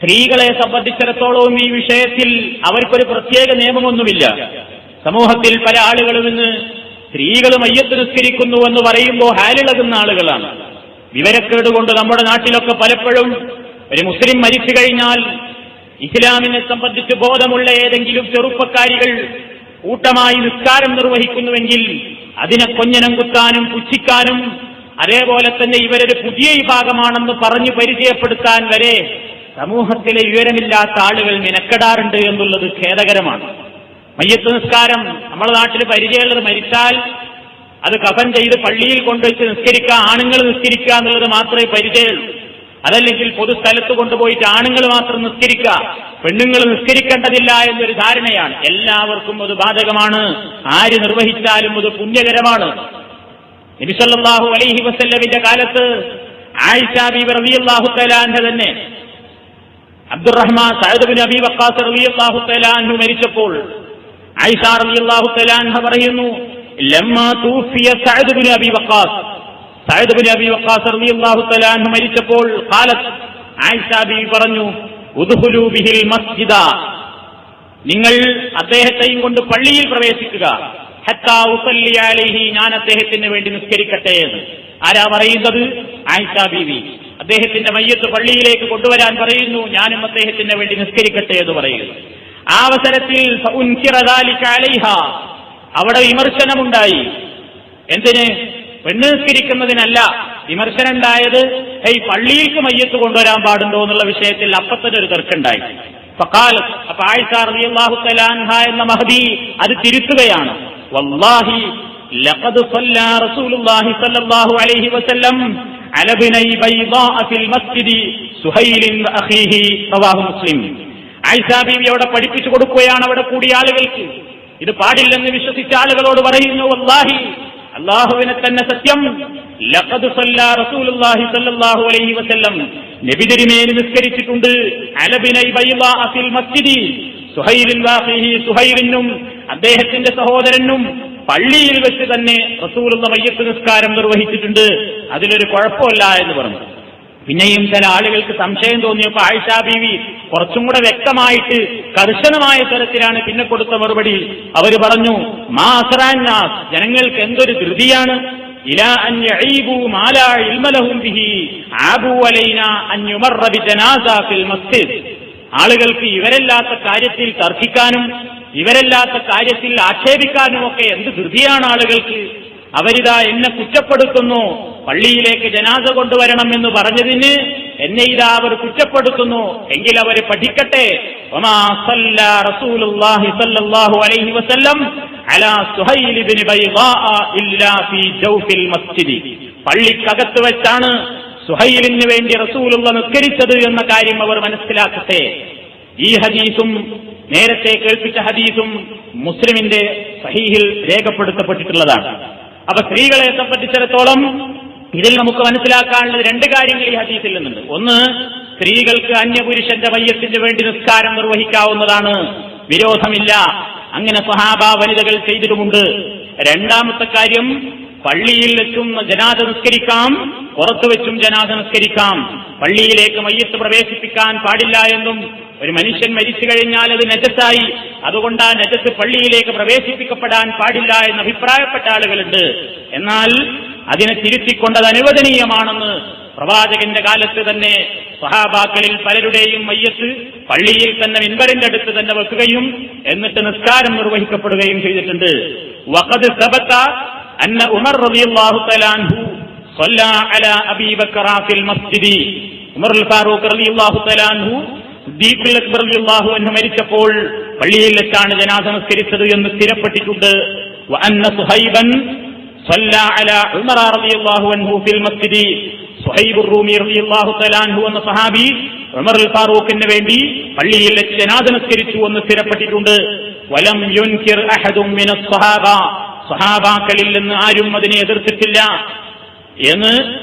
സ്ത്രീകളെ സംബന്ധിച്ചിടത്തോളവും ഈ വിഷയത്തിൽ അവർക്കൊരു പ്രത്യേക നിയമമൊന്നുമില്ല. സമൂഹത്തിൽ പല ആളുകളും ഇന്ന് സ്ത്രീകൾ മയ്യത്ത് നിസ്കരിക്കുന്നു എന്ന് പറയുമ്പോൾ ഹാലിളകുന്ന ആളുകളാണ്. വിവരക്കേട് കൊണ്ട് നമ്മുടെ നാട്ടിലൊക്കെ പലപ്പോഴും ഒരു മുസ്ലിം മരിച്ചു കഴിഞ്ഞാൽ ഇസ്ലാമിനെ സംബന്ധിച്ച് ബോധമുള്ള ഏതെങ്കിലും ചെറുപ്പക്കാരികൾ കൂട്ടമായി നിസ്കാരം നിർവഹിക്കുന്നുവെങ്കിൽ അതിനെ കൊഞ്ഞനം കുത്താനും പുച്ഛിക്കാനും അതേപോലെ തന്നെ ഇവരൊരു പുതിയ വിഭാഗമാണെന്ന് പറഞ്ഞു പരിചയപ്പെടുത്താൻ വരെ സമൂഹത്തിലെ വിവരമില്ലാത്ത ആളുകൾ മിനക്കെടാറുണ്ട് എന്നുള്ളത് ഖേദകരമാണ്. മയ്യത്ത് നിസ്കാരം നമ്മുടെ നാട്ടിൽ പരിചയമുള്ളത് മരിച്ചാൽ അത് കഫൻ ചെയ്ത് പള്ളിയിൽ കൊണ്ടുവച്ച് നിസ്കരിക്കുക ആണുങ്ങൾ നിസ്കരിക്കുക എന്നുള്ളത് മാത്രമേ പരിചയമുള്ളൂ. അതല്ലെങ്കിൽ പൊതുസ്ഥലത്ത് കൊണ്ടുപോയിട്ട് ആണുങ്ങൾ മാത്രം നിസ്കരിക്കുക. പെണ്ണുങ്ങൾ നിസ്കരിക്കേണ്ടതില്ല എന്നൊരു ധാരണയാണ്. എല്ലാവർക്കും അത് ബാധകമാണ്. ആര് നിർവഹിച്ചാലും അത് പുണ്യകരമാണ്. നബിസല്ലാഹു അലൈഹി വസല്ലമിന്റെ കാലത്ത് ആയിഷ ബീബി റളിയല്ലാഹു തആലാന്റെ തന്നെ Abdurrahman Saad bin Abi Waqqas റളിയല്ലാഹു തആലാൻഹു മരിച്ചപ്പോൾ ആയിഷ റളിയല്ലാഹു തആലാൻഹ പറയുന്നു ലമ്മ തൂഫിയ സഅദ് ബിൻ അബി വക്കാസ്. തആലാൻഹു മരിച്ചപ്പോൾ പറഞ്ഞു മസ്ജിദ. നിങ്ങൾ അദ്ദേഹത്തെയും കൊണ്ട് പള്ളിയിൽ പ്രവേശിക്കുക. ഞാൻ അദ്ദേഹത്തിന് വേണ്ടി നിസ്കരിക്കട്ടെ എന്ന്. ആരാ പറയുന്നത്? ആയിഷ ബീവി. അദ്ദേഹത്തിന്റെ മയ്യത്ത് പള്ളിയിലേക്ക് കൊണ്ടുവരാൻ പറയുന്നു ഞാനും അദ്ദേഹത്തിന് വേണ്ടി നിസ്കരിക്കട്ടെ എന്ന് പറയുന്നു. ആ അവസരത്തിൽ അവിടെ വിമർശനമുണ്ടായി. എന്തിന്? പെണ്ണ് നിസ്കരിക്കുന്നതിനല്ല വിമർശനം ഉണ്ടായത് ഈ പള്ളിയിലേക്ക് മയ്യത്ത് കൊണ്ടുവരാൻ പാടുണ്ടോ? എന്നുള്ള വിഷയത്തിൽ അപ്പത്തന്നെ ഒരു തർക്കമുണ്ടായി. ഫഖാലത്ത് അപ്പൊ ആയിഷ എന്ന മഹദി അത് തിരുത്തുകയാണ്. വല്ലാഹി ലഖദ് റസൂലുള്ളാഹി സ്വല്ലല്ലാഹു അലൈഹി വസല്ലം മുസ്ലിം. പഠിപ്പിച്ചു കൊടുക്കുകയാണ് അവിടെ കൂടിയ ആളുകൾക്ക്. ഇത് പാടില്ലെന്ന് വിശ്വസിച്ച ആളുകളോട് പറയുന്നു അള്ളാഹി അള്ളാഹുവിനെ തന്നെ സത്യം. ലഖദ് സല്ല റസൂലുള്ളാഹി സ്വല്ലല്ലാഹു അലൈഹി വസല്ലം. നബി തിരുമേനി നിസ്കരിച്ചിട്ടുണ്ട്. അലബിനൈ മസ്ജിദി സുഹൈലിൻ വാഹിഹി സുഹൈലിനും അദ്ദേഹത്തിന്റെ സഹോദരനും പള്ളിയിൽ വെച്ച് തന്നെ റസൂലുള്ള മയ്യത്ത് നിസ്കാരം നിർവഹിച്ചിട്ടുണ്ട്. അതിലൊരു കുഴപ്പമില്ല എന്ന് പറഞ്ഞു. പിന്നെയും ചില ആളുകൾക്ക് സംശയം തോന്നിയപ്പോൾ ആയിഷ ബീവി കുറച്ചും കൂടെ വ്യക്തമായിട്ട് കർശനമായ തരത്തിലാണ് പിന്നെ കൊടുത്ത മറുപടി. അവർ പറഞ്ഞു മാസറാന്നാസ് ജനങ്ങൾക്ക് എന്തൊരു ധൃതിയാണ്? ആളുകൾക്ക് ഇവരല്ലാത്ത കാര്യത്തിൽ തർക്കിക്കാനും ഇവരല്ലാത്ത കാര്യത്തിൽ ആക്ഷേപിക്കാനും ഒക്കെ എന്ത് ധൃതിയാണ് ആളുകൾക്ക്? അവരിതാ എന്നെ കുറ്റപ്പെടുത്തുന്നു പള്ളിയിലേക്ക് ജനാസ കൊണ്ടുവരണം എന്ന് പറഞ്ഞതിന് എന്നെ ഇതാ അവർ കുറ്റപ്പെടുത്തുന്നു എങ്കിൽ അവർ പഠിക്കട്ടെ. പള്ളിക്കകത്ത് വെച്ചാണ് സുഹൈലിന് വേണ്ടി റസൂലുള്ള നിസ്കരിച്ചത് എന്ന കാര്യം അവർ മനസ്സിലാക്കട്ടെ. ഈ ഹദീസും നേരത്തെ കേൾപ്പിച്ച ഹദീസും മുസ്ലിമിന്റെ സഹീഹിൽ രേഖപ്പെടുത്തപ്പെട്ടിട്ടുള്ളതാണ്. അപ്പൊ സ്ത്രീകളെ സംബന്ധിച്ചിടത്തോളം ഇതിൽ നമുക്ക് മനസ്സിലാക്കാനുള്ളത് രണ്ട് കാര്യങ്ങൾ ഈ ഹദീസിൽ നിന്നുണ്ട്. ഒന്ന് സ്ത്രീകൾക്ക് അന്യപുരുഷന്റെ മയ്യത്തിന് വേണ്ടി നിസ്കാരം നിർവഹിക്കാവുന്നതാണ്. വിരോധമില്ല. അങ്ങനെ സഹാബ വനിതകൾ ചെയ്തിട്ടുമുണ്ട്. രണ്ടാമത്തെ കാര്യം പള്ളിയിൽ എത്തുന്ന ജനാത നിസ്കരിക്കാം. പുറത്തു വെച്ചും ജനാദ നമസ്കരിക്കാം പള്ളിയിലേക്ക് മയ്യത്ത് പ്രവേശിപ്പിക്കാൻ പാടില്ല എന്നും ഒരു മനുഷ്യൻ മരിച്ചു കഴിഞ്ഞാൽ അത് നജസായി. അതുകൊണ്ട് ആ നജസ് പള്ളിയിലേക്ക് പ്രവേശിപ്പിക്കപ്പെടാൻ പാടില്ല എന്ന് അഭിപ്രായപ്പെട്ട ആളുകളുണ്ട്. എന്നാൽ അതിനെ തിരുത്തിക്കൊണ്ടത് അനുവദനീയമാണെന്ന് പ്രവാചകന്റെ കാലത്ത് തന്നെ സഹാബാക്കളിൽ പലരുടെയും മയ്യത്ത് പള്ളിയിൽ തന്നെ മിൻബറിന്റെ അടുത്ത് തന്നെ വെക്കുകയും എന്നിട്ട് നിസ്കാരം നിർവഹിക്കപ്പെടുകയും ചെയ്തിട്ടുണ്ട്. വഖദ് സബത്ത അന്ന ഉമർ തആല മരിച്ചപ്പോൾ പള്ളിയിൽ വെച്ചാണ് ജനാസ നമസ്കരിച്ചത് എന്ന് സ്ഥിരപ്പെട്ടിട്ടുണ്ട്. സഹാബി ഉമർ ഫാറൂഖിന് വേണ്ടി പള്ളിയിൽ വെച്ച് നമസ്കരിച്ചു എന്ന് സ്ഥിരപ്പെട്ടിട്ടുണ്ട്. വലം സഹാബാക്കളിൽ നിന്ന് ആരും അതിനെ എതിർത്തിട്ടില്ല. എന്ന്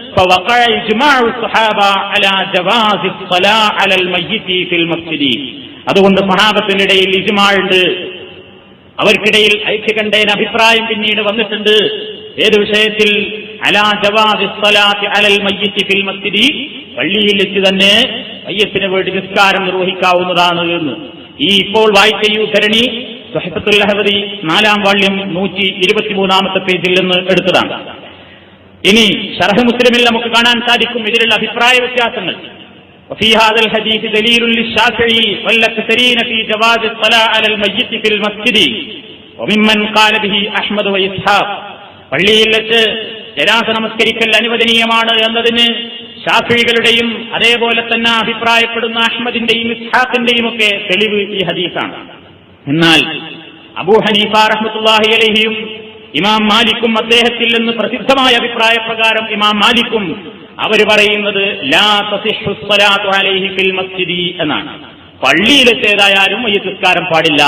അതുകൊണ്ട് സഹാബത്തിനിടയിൽ ഇജ്മാണ്ട് അവർക്കിടയിൽ ഐക്യകണ്ഠേന അഭിപ്രായം പിന്നീട് വന്നിട്ടുണ്ട്. ഏത് വിഷയത്തിൽ? പള്ളിയിൽ വെച്ച് തന്നെ മയ്യത്തിന് വേണ്ടി നിസ്കാരം നിർവഹിക്കാവുന്നതാണ് എന്ന്. ഈ ഇപ്പോൾ വായിച്ച ധരണി ഉദ്ധരണി അഹബദി നാലാം വാള്യം നൂറ്റി ഇരുപത്തിമൂന്നാമത്തെ പേജിൽ നിന്ന് എടുത്തതാണ്. ഇനി ഷർഹ് മുസ്ലിമിൽ നമുക്ക് കാണാൻ സാധിക്കും ഇതിലുള്ള അഭിപ്രായ വ്യത്യാസങ്ങൾ وفي هذا الحديث دليل للشافعي والأكثرين في جواز الصلاة على الميت في المسجد وممن قال به أحمد وإسحاق പള്ളിയിൽ വെച്ച് ജനാസ നമസ്കരിക്കൽ അനുവദനീയമാണ് എന്നതിന് ഷാഫികളുടെയും അതേപോലെ തന്നെ അഭിപ്രായപ്പെടുന്ന അഹമ്മദിന്റെയും ഇസ്ഹാഖിന്റെയും ഒക്കെ തെളിവ് ഈ ഹദീസാണ് എന്നാൽ അബൂ ഹനീഫ റഹ്മത്തുള്ളാഹി അലഹിയും ഇമാം മാലിക്കും അദ്ദേഹത്തിൽ നിന്ന് പ്രസിദ്ധമായ അഭിപ്രായ പ്രകാരം ഇമാം മാലിക്കും അവർ പറയുന്നത് ലാ മസ്ജിദി എന്നാണ്. പള്ളിയിലെത്തേതായാലും ഈ നിസ്കാരം പാടില്ല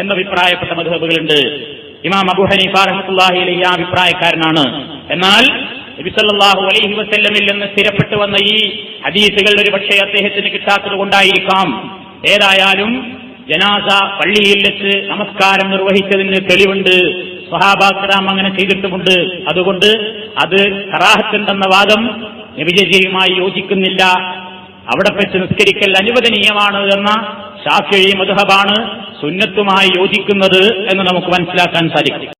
എന്നഭിപ്രായപ്പെട്ട മധുഹബുകളുണ്ട് ഇമാം അബു ഹനീഫ റഹ്മത്തുള്ളാഹി അലൈഹി അഭിപ്രായക്കാരനാണ്. എന്നാൽ നബി സല്ലല്ലാഹു അലൈഹി വസല്ലമിൽ നിന്ന് സ്ഥിരപ്പെട്ടു വന്ന ഈ ഹദീസുകൾ ഒരു പക്ഷേ അദ്ദേഹത്തിന് കിട്ടാത്തത് കൊണ്ടായിരിക്കാം. ഏതായാലും ജനാസ പള്ളിയിൽ വെച്ച് നമസ്കാരം നിർവഹിച്ചതിന് തെളിവുണ്ട്. സ്വഹാബാക്രാം അങ്ങനെ ചെയ്തിട്ടുമുണ്ട്. അതുകൊണ്ട് അത് കറാഹത്തുണ്ടെന്ന വാദം നബിജയുമായി യോജിക്കുന്നില്ല. അവിടെ വെച്ച് നിസ്കരിക്കൽ അനുവദനീയമാണ് എന്ന ഷാഫി മധുഹബാണ് സുന്നത്തുമായി യോജിക്കുന്നത് എന്ന് നമുക്ക് മനസ്സിലാക്കാൻ സാധിക്കും.